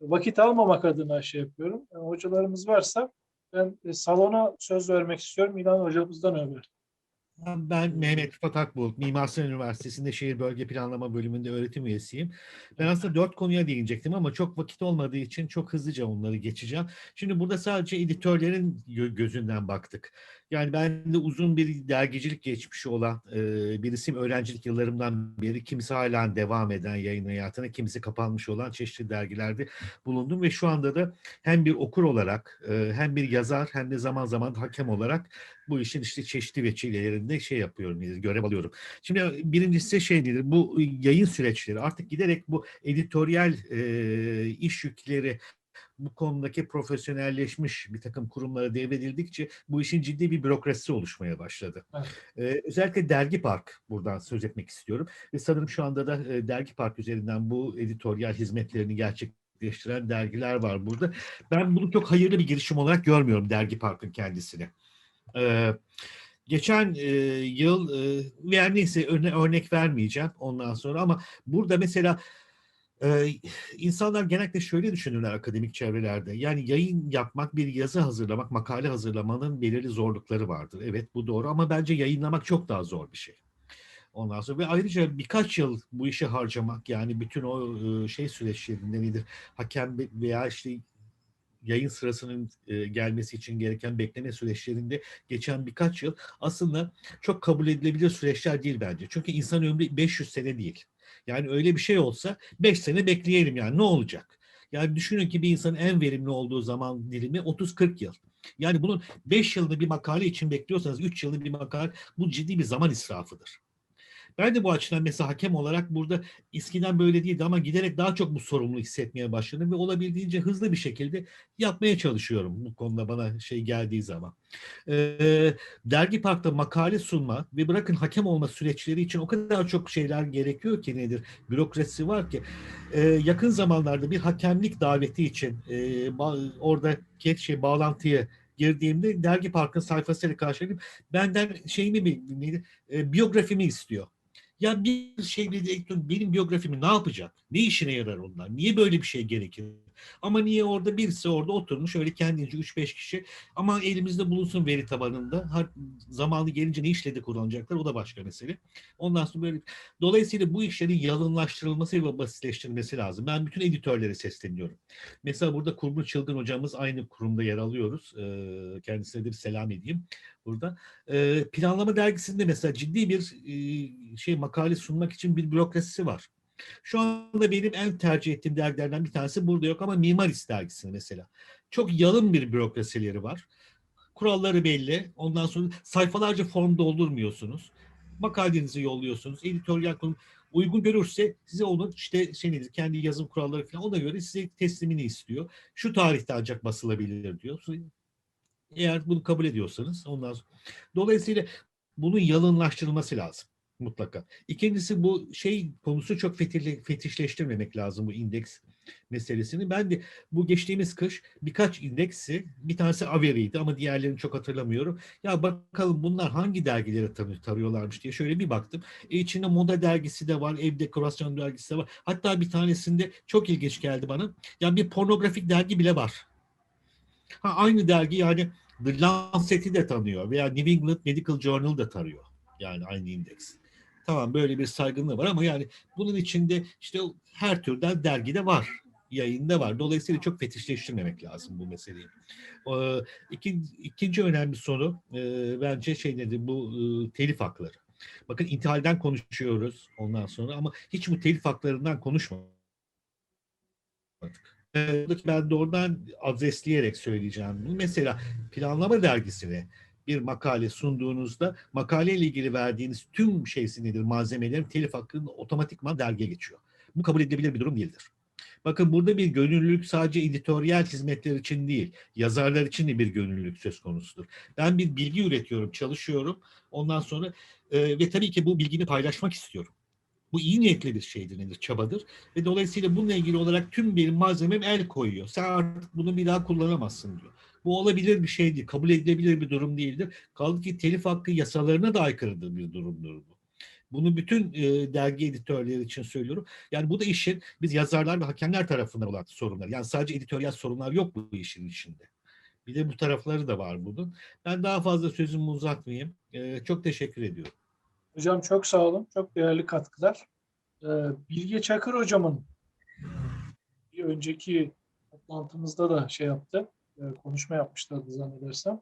vakit almamak adına şey yapıyorum. Yani hocalarımız varsa ben e, salona söz vermek istiyorum. İlhan hocamızdan Ömer. Ben Mehmet Rıfat Akbulut, Mimar Sinan Üniversitesi'nde Şehir Bölge Planlama bölümünde öğretim üyesiyim. Ben aslında dört konuya değinecektim ama çok vakit olmadığı için çok hızlıca onları geçeceğim. Şimdi burada sadece editörlerin gö- gözünden baktık. Yani ben de uzun bir dergicilik geçmişi olan e, birisiyim. Öğrencilik yıllarımdan beri kimisi hala devam eden yayın hayatına, kimisi kapanmış olan çeşitli dergilerde bulundum ve şu anda da hem bir okur olarak e, hem bir yazar hem de zaman zaman hakem olarak bu işin işte çeşitli vesilelerinde şey yapıyorum, yani görev alıyorum. Şimdi birincisi şey nedir? Bu yayın süreçleri artık giderek bu editoryal e, iş yükleri bu konudaki profesyonelleşmiş bir takım kurumlara devredildikçe bu işin ciddi bir bürokrasisi oluşmaya başladı. Evet. Ee, özellikle Dergi Park buradan söz etmek istiyorum. Ve sanırım şu anda da e, Dergi Park üzerinden bu editoryal hizmetlerini gerçekleştiren dergiler var burada. Ben bunu çok hayırlı bir girişim olarak görmüyorum Dergi Park'ın kendisini. Ee, geçen e, yıl e, yani neyse örne- örnek vermeyeceğim ondan sonra ama burada mesela e, insanlar genellikle şöyle düşünürler akademik çevrelerde. Yani yayın yapmak, bir yazı hazırlamak, makale hazırlamanın belirli zorlukları vardır. Evet bu doğru ama bence yayınlamak çok daha zor bir şey. Ondan sonra ve ayrıca birkaç yıl bu işe harcamak yani bütün o şey süreçlerinde nedir? Hakem veya işte yayın sırasının gelmesi için gereken bekleme süreçlerinde geçen birkaç yıl aslında çok kabul edilebilir süreçler değil bence. Çünkü insan ömrü 500 sene değil. Yani öyle bir şey olsa 5 sene bekleyelim yani ne olacak? Yani düşünün ki bir insanın en verimli olduğu zaman dilimi 30-40 yıl. Yani bunun 5 yılını bir makale için bekliyorsanız 3 yılını bir makale bu ciddi bir zaman israfıdır. Ben de bu açıdan mesela hakem olarak burada eskiden böyle değildi ama giderek daha çok bu sorumluluğu hissetmeye başladım ve olabildiğince hızlı bir şekilde yapmaya çalışıyorum bu konuda bana şey geldiği zaman. Ee, Dergi Park'ta makale sunma ve bırakın hakem olma süreçleri için o kadar çok şeyler gerekiyor ki nedir? Bürokrasi var ki. Ee, yakın zamanlarda bir hakemlik daveti için e, orada şey bağlantıya girdiğimde Dergi Park'ın sayfasıyla karşıladım. Benden şeyimi bir neydi? E, biyografimi istiyor. Ya bir şey bir direktör benim biyografimi ne yapacak? Ne işine yarar onlar? Niye böyle bir şey gerekir? Ama niye orada birisi orada oturmuş öyle kendince 3-5 kişi ama elimizde bulunsun veri tabanında. Zamanı gelince ne işledi kullanacaklar o da başka mesele. Ondan sonra böyle dolayısıyla bu işlerin yalınlaştırılması ve basitleştirilmesi lazım. Ben bütün editörlere sesleniyorum. Mesela burada Kurgu Çılgın hocamız aynı kurumda yer alıyoruz. Ee, kendisine de bir selam edeyim burada. Ee, planlama dergisinde mesela ciddi bir e, şey makale sunmak için bir bürokrasisi var. Şu anda benim en tercih ettiğim dergilerden bir tanesi burada yok ama Mimarist dergisinde mesela. Çok yalın bir bürokrasileri var. Kuralları belli. Ondan sonra sayfalarca form doldurmuyorsunuz. Makalenizi yolluyorsunuz. Editoryal konu uygun görürse size onun işte şey nedir, kendi yazım kuralları falan ona göre size teslimini istiyor. Şu tarihte ancak basılabilir diyor. Eğer bunu kabul ediyorsanız ondan sonra. Dolayısıyla bunun yalınlaştırılması lazım mutlaka. İkincisi bu şey konusu çok fetihli, fetişleştirmemek lazım bu indeks meselesini. Ben de bu geçtiğimiz kış birkaç indeksi, bir tanesi Averi'ydi ama diğerlerini çok hatırlamıyorum. Ya bakalım bunlar hangi dergilere tanı- tarıyorlarmış diye şöyle bir baktım. E içinde moda dergisi de var, ev dekorasyon dergisi de var. Hatta bir tanesinde çok ilginç geldi bana. Ya bir pornografik dergi bile var. Ha, aynı dergi yani The Lancet'i de tanıyor veya New England Medical Journal da tarıyor. Yani aynı indeks. Tamam böyle bir saygınlığı var ama yani bunun içinde işte her türden dergide var. Yayında var. Dolayısıyla çok fetişleştirmemek lazım bu meseleyi. Ee, iki, ikinci önemli soru e, bence şey nedir bu e, telif hakları. Bakın intihalden konuşuyoruz ondan sonra ama hiç bu telif haklarından konuşmadık. Ee, ben doğrudan adresleyerek söyleyeceğim. Mesela planlama dergisine bir makale sunduğunuzda makale ile ilgili verdiğiniz tüm şeysi nedir malzemelerin telif hakkının otomatikman dergiye geçiyor. Bu kabul edilebilir bir durum değildir. Bakın burada bir gönüllülük sadece editoryal hizmetler için değil, yazarlar için de bir gönüllülük söz konusudur. Ben bir bilgi üretiyorum, çalışıyorum. Ondan sonra e, ve tabii ki bu bilgini paylaşmak istiyorum. Bu iyi niyetli bir şeydir, nedir, çabadır. Ve dolayısıyla bununla ilgili olarak tüm benim malzemem el koyuyor. Sen artık bunu bir daha kullanamazsın diyor. Bu olabilir bir şey değil, kabul edilebilir bir durum değildir. Kaldı ki telif hakkı yasalarına da aykırıdır bir durumdur bu. Bunu bütün e, dergi editörleri için söylüyorum. Yani bu da işin biz yazarlar ve hakemler tarafından olan sorunlar. Yani sadece editoryal sorunlar yok bu işin içinde. Bir de bu tarafları da var bunun. Ben daha fazla sözümü uzatmayayım. E, çok teşekkür ediyorum. Hocam çok sağ olun. Çok değerli katkılar. Ee, Bilge Çakır hocamın bir önceki toplantımızda da şey yaptı. E, konuşma yapmışlardı zannedersem.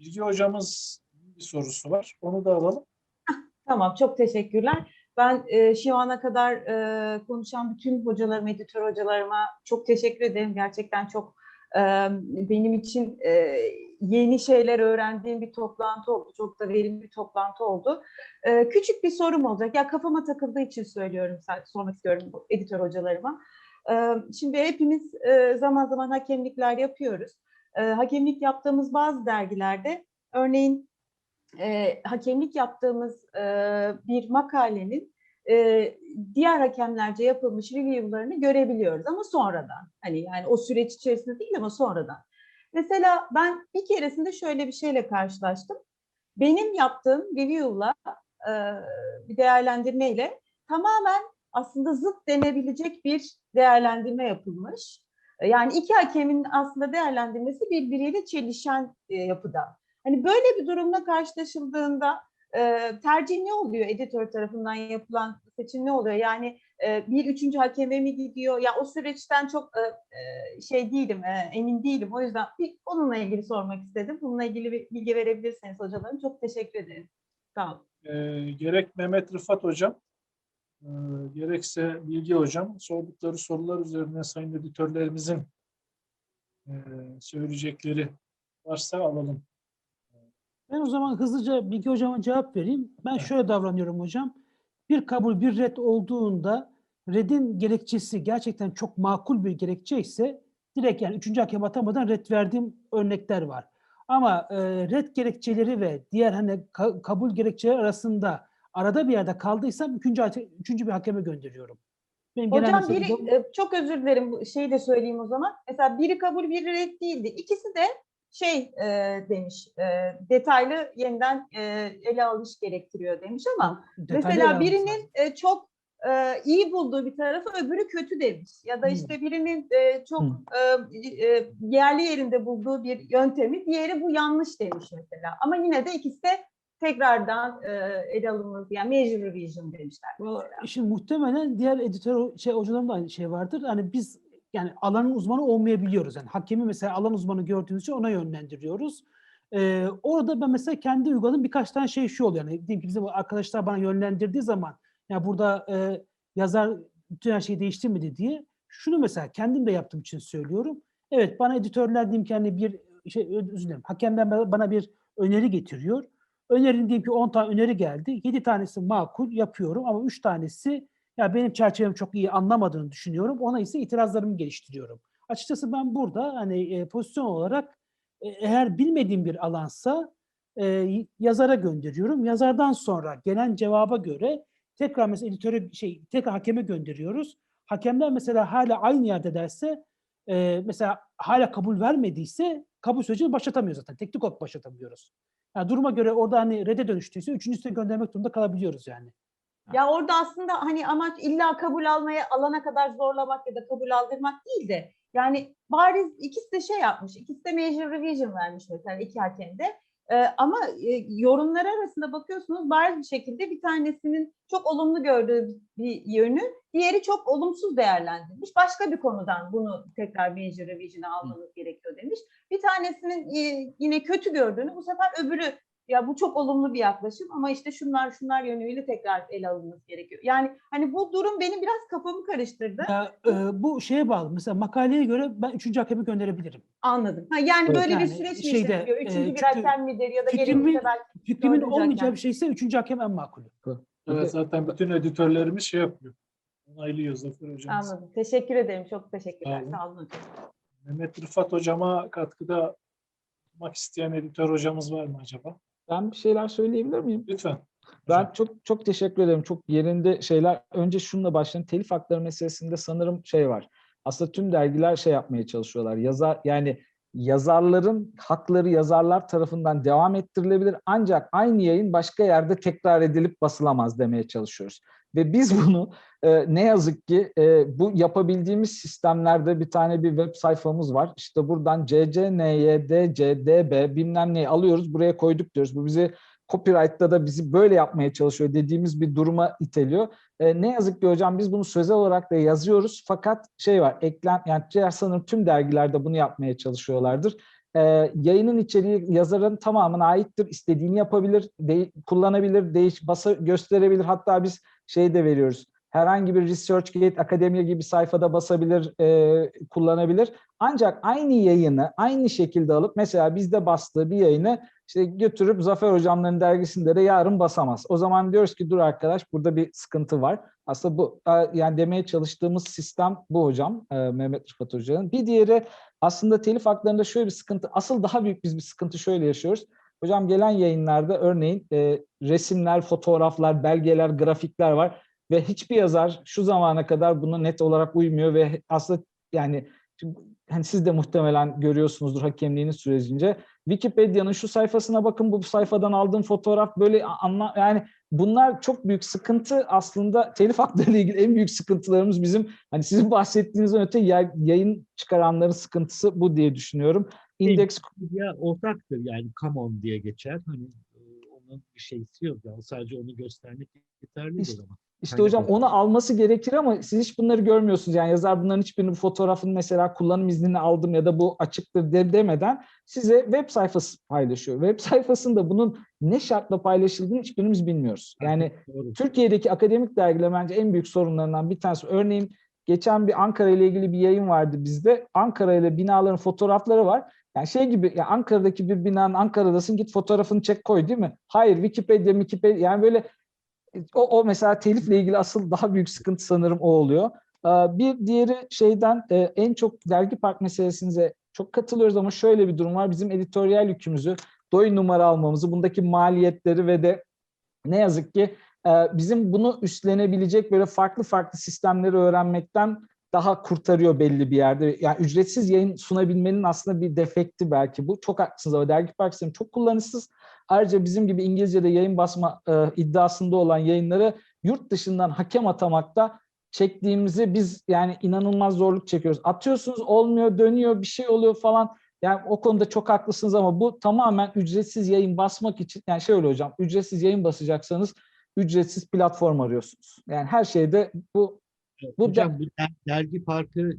Bilge hocamız bir sorusu var. Onu da alalım. Tamam, çok teşekkürler. Ben e, şu ana kadar e, konuşan bütün hocalarıma, editör hocalarıma çok teşekkür ederim. Gerçekten çok e, benim için e, yeni şeyler öğrendiğim bir toplantı oldu. Çok da verimli bir toplantı oldu. E, küçük bir sorum olacak. Ya kafama takıldığı için söylüyorum, sormak istiyorum editör hocalarıma. Şimdi hepimiz zaman zaman hakemlikler yapıyoruz. Hakemlik yaptığımız bazı dergilerde, örneğin hakemlik yaptığımız bir makalenin diğer hakemlerce yapılmış review'larını görebiliyoruz ama sonradan. Hani yani o süreç içerisinde değil ama sonradan. Mesela ben bir keresinde şöyle bir şeyle karşılaştım. Benim yaptığım review'la bir değerlendirmeyle tamamen aslında zıt denebilecek bir değerlendirme yapılmış. E, Yani iki hakemin aslında değerlendirmesi birbiriyle çelişen e, yapıda. Hani böyle bir durumla karşılaşıldığında e, tercih ne oluyor editör tarafından yapılan seçim ne oluyor? Yani e, bir üçüncü hakeme mi gidiyor? Ya o süreçten çok e, e, şey değilim, e, emin değilim. O yüzden bir onunla ilgili sormak istedim. Bununla ilgili bir bilgi verebilirseniz hocalarım çok teşekkür ederim. Sağ olun. Ee, gerek Mehmet Rıfat hocam e, gerekse Bilge hocam sordukları sorular üzerine sayın editörlerimizin e, söyleyecekleri varsa alalım. Ben o zaman hızlıca Bilgi Hocam'a cevap vereyim. Ben şöyle davranıyorum hocam. Bir kabul, bir red olduğunda redin gerekçesi gerçekten çok makul bir gerekçe ise direkt yani üçüncü hakem atamadan red verdiğim örnekler var. Ama e, red gerekçeleri ve diğer hani ka- kabul gerekçeleri arasında arada bir yerde kaldıysam üçüncü, üçüncü bir hakeme gönderiyorum. Benim Hocam biri, bu. e, çok özür dilerim şeyi de söyleyeyim o zaman. Mesela biri kabul biri red değildi. İkisi de şey e, demiş, e, detaylı yeniden e, ele alış gerektiriyor demiş ama detaylı Mesela birinin e, çok e, iyi bulduğu bir tarafı öbürü kötü demiş. Ya da Hmm. işte birinin e, çok e, e, yerli yerinde bulduğu bir yöntemi, diğeri bu yanlış demiş mesela. Ama yine de ikisi de tekrardan e, ele alınması, yani major revision demişler. Mesela. Şimdi muhtemelen diğer editör şey hocaların da aynı şey vardır. Hani biz yani alanın uzmanı olmayabiliyoruz. Yani hakemi mesela alan uzmanı gördüğümüz için ona yönlendiriyoruz. Ee, orada ben mesela kendi uyguladığım birkaç tane şey şu oluyor. Yani diyelim ki bizim arkadaşlar bana yönlendirdiği zaman ya burada e, yazar bütün her şeyi değiştirmedi diye şunu mesela kendim de yaptığım için söylüyorum. Evet bana editörler diyeyim ki hani bir şey özür dilerim. Hakemden bana bir öneri getiriyor. Önerin diyelim ki 10 tane öneri geldi. 7 tanesi makul yapıyorum ama 3 tanesi ya benim çerçevemi çok iyi anlamadığını düşünüyorum. Ona ise itirazlarımı geliştiriyorum. Açıkçası ben burada hani e, pozisyon olarak e, eğer bilmediğim bir alansa e, yazara gönderiyorum. Yazardan sonra gelen cevaba göre tekrar mesela editöre şey tekrar hakeme gönderiyoruz. Hakemler mesela hala aynı yerde derse e, mesela hala kabul vermediyse kabul sürecini başlatamıyoruz zaten. Teknik olarak başlatamıyoruz. Yani duruma göre orada hani red'e dönüştüyse üçüncüsüne göndermek durumunda kalabiliyoruz yani. Ya orada aslında hani amaç illa kabul almaya alana kadar zorlamak ya da kabul aldırmak değil de yani bariz ikisi de şey yapmış. ikisi de major revision vermiş mesela iki hakem Ee, ama e, yorumlar arasında bakıyorsunuz bariz bir şekilde bir tanesinin çok olumlu gördüğü bir yönü, diğeri çok olumsuz değerlendirmiş. Başka bir konudan bunu tekrar major revision'a almanız gerekiyor demiş. Bir tanesinin e, yine kötü gördüğünü bu sefer öbürü ya bu çok olumlu bir yaklaşım ama işte şunlar şunlar yönüyle tekrar ele alınması gerekiyor. Yani hani bu durum benim biraz kafamı karıştırdı. Ya, e, bu şeye bağlı. Mesela makaleye göre ben üçüncü hakemi gönderebilirim. Anladım. Ha, yani Evet, böyle yani bir süreç mi şeyde, işleniyor? Üçüncü e, bir hakem midir ya da Fikrimin Dördüncü olmayacağı hakem. bir şeyse üçüncü hakem en makulü. Evet, zaten bütün editörlerimiz şey yapıyor. Onaylıyor Zafer hocamız. anladım. Teşekkür ederim. Çok teşekkürler. Sağ olun. Sağ olun hocam. Mehmet Rıfat hocama katkıda bulunmak isteyen editör hocamız var mı acaba? Ben bir şeyler söyleyebilir miyim? Lütfen. Ben çok çok teşekkür ederim. Çok yerinde şeyler. Önce şununla başlayayım. Telif hakları meselesinde sanırım şey var. Aslında tüm dergiler şey yapmaya çalışıyorlar. Yazar yani yazarların hakları yazarlar tarafından devam ettirilebilir ancak aynı yayın başka yerde tekrar edilip basılamaz demeye çalışıyoruz. Ve biz bunu e, ne yazık ki e, bu yapabildiğimiz sistemlerde bir tane bir web sayfamız var. İşte buradan CCNYD, CDB bilmem neyi alıyoruz buraya koyduk diyoruz. Bu bizi copyright'ta da bizi böyle yapmaya çalışıyor dediğimiz bir duruma iteliyor. E, ne yazık ki hocam biz bunu sözel olarak da yazıyoruz fakat şey var eklem yani diğer sanırım tüm dergilerde bunu yapmaya çalışıyorlardır. E, yayının içeriği yazarın tamamına aittir. İstediğini yapabilir, de, kullanabilir, değiş, basa gösterebilir. Hatta biz şey de veriyoruz. Herhangi bir ResearchGate Akademiya gibi sayfada basabilir, e, kullanabilir. Ancak aynı yayını aynı şekilde alıp mesela bizde bastığı bir yayını işte götürüp Zafer Hocamların dergisinde de yarın basamaz. O zaman diyoruz ki dur arkadaş burada bir sıkıntı var. Aslında bu yani demeye çalıştığımız sistem bu hocam e, Mehmet Rıfat Hoca'nın. Bir diğeri aslında telif haklarında şöyle bir sıkıntı. Asıl daha büyük biz bir sıkıntı şöyle yaşıyoruz. Hocam gelen yayınlarda örneğin e, resimler, fotoğraflar, belgeler, grafikler var ve hiçbir yazar şu zamana kadar buna net olarak uymuyor ve aslında yani hani siz de muhtemelen görüyorsunuzdur hakemliğiniz sürecince. Wikipedia'nın şu sayfasına bakın bu sayfadan aldığım fotoğraf böyle anla yani bunlar çok büyük sıkıntı aslında telif hakları ile ilgili en büyük sıkıntılarımız bizim hani sizin bahsettiğinizden öte yayın çıkaranların sıkıntısı bu diye düşünüyorum. İndeks ya ortaktır yani come on diye geçer. Hani e, onun bir şeysi yok. Yani sadece onu göstermek yeterlidir İşte- ama. İşte Aynen hocam onu alması gerekir ama siz hiç bunları görmüyorsunuz. Yani yazar bunların hiçbirinin fotoğrafını mesela kullanım iznini aldım ya da bu açıktır de- demeden size web sayfası paylaşıyor. Web sayfasında bunun ne şartla paylaşıldığını hiçbirimiz bilmiyoruz. Yani Doğru. Türkiye'deki akademik dergiler bence en büyük sorunlarından bir tanesi. Örneğin geçen bir Ankara ile ilgili bir yayın vardı bizde. Ankara ile binaların fotoğrafları var. Yani şey gibi ya Ankara'daki bir binanın Ankara'dasın git fotoğrafını çek koy değil mi? Hayır Wikipedia, Wikipedia yani böyle o, o mesela telifle ilgili asıl daha büyük sıkıntı sanırım o oluyor. Ee, Bir diğeri şeyden e, en çok dergi park meselesinize çok katılıyoruz ama şöyle bir durum var. Bizim editoryal yükümüzü, doy numara almamızı, bundaki maliyetleri ve de ne yazık ki e, bizim bunu üstlenebilecek böyle farklı farklı sistemleri öğrenmekten daha kurtarıyor belli bir yerde. Yani ücretsiz yayın sunabilmenin aslında bir defekti belki bu. Çok haklısınız ama dergi park sistemi çok kullanışsız. Ayrıca bizim gibi İngilizce'de yayın basma e, iddiasında olan yayınları yurt dışından hakem atamakta çektiğimizi biz yani inanılmaz zorluk çekiyoruz. Atıyorsunuz olmuyor, dönüyor, bir şey oluyor falan. Yani o konuda çok haklısınız ama bu tamamen ücretsiz yayın basmak için yani şöyle hocam ücretsiz yayın basacaksanız ücretsiz platform arıyorsunuz. Yani her şeyde bu Bu Hocam bu der- dergi parkı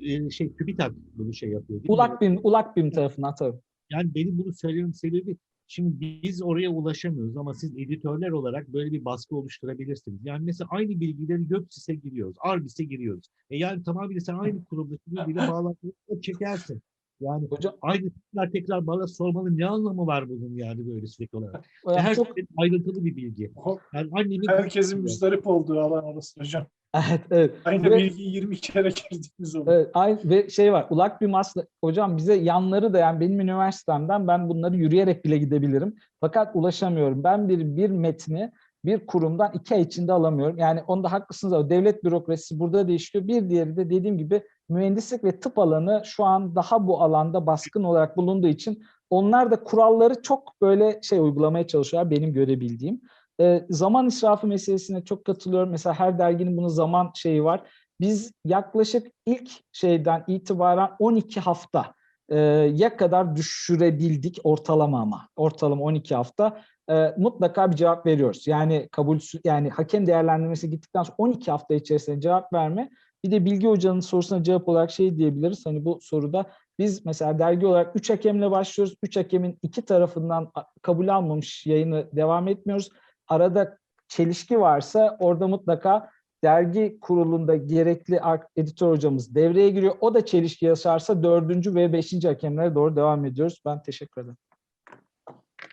e, şey TÜBİTAK bunu şey yapıyor değil mi? Ulakbim, Ulakbim tarafından tabii. Yani benim bunu söylememin sebebi şimdi biz oraya ulaşamıyoruz ama siz editörler olarak böyle bir baskı oluşturabilirsiniz. Yani mesela aynı bilgileri Göksis'e giriyoruz, Arbis'e giriyoruz. E yani tamamıyla sen aynı kurumdaki bilgiyle bağlantıyı çekersin. Yani Hocam, aynı tekrar tekrar bana sormanın ne anlamı var bunun yani böyle sürekli olarak? Her çok, şey ayrıntılı bir bilgi. Yani annemin Herkesin müzdarip olduğu alan orası hocam. Evet, evet. Aynı Ve- bilgiyi 20 kere girdiğimiz oluyor. Evet, aynı ve şey var. Ulak bir masla hocam bize yanları da yani benim üniversitemden ben bunları yürüyerek bile gidebilirim. Fakat ulaşamıyorum. Ben bir bir metni bir kurumdan iki ay içinde alamıyorum. Yani onda haklısınız ama devlet bürokrasisi burada değişiyor. Bir diğeri de dediğim gibi mühendislik ve tıp alanı şu an daha bu alanda baskın olarak bulunduğu için onlar da kuralları çok böyle şey uygulamaya çalışıyorlar benim görebildiğim. Ee, zaman israfı meselesine çok katılıyorum. Mesela her derginin bunun zaman şeyi var biz yaklaşık ilk şeyden itibaren 12 hafta e, ya kadar düşürebildik ortalama ama ortalama 12 hafta e, mutlaka bir cevap veriyoruz. Yani kabul yani hakem değerlendirmesi gittikten sonra 12 hafta içerisinde cevap verme. Bir de Bilgi Hoca'nın sorusuna cevap olarak şey diyebiliriz. Hani bu soruda biz mesela dergi olarak 3 hakemle başlıyoruz. 3 hakemin iki tarafından kabul almamış yayını devam etmiyoruz. Arada çelişki varsa orada mutlaka dergi kurulunda gerekli editör hocamız devreye giriyor. O da çelişki yaşarsa dördüncü ve beşinci hakemlere doğru devam ediyoruz. Ben teşekkür ederim.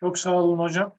Çok sağ olun hocam.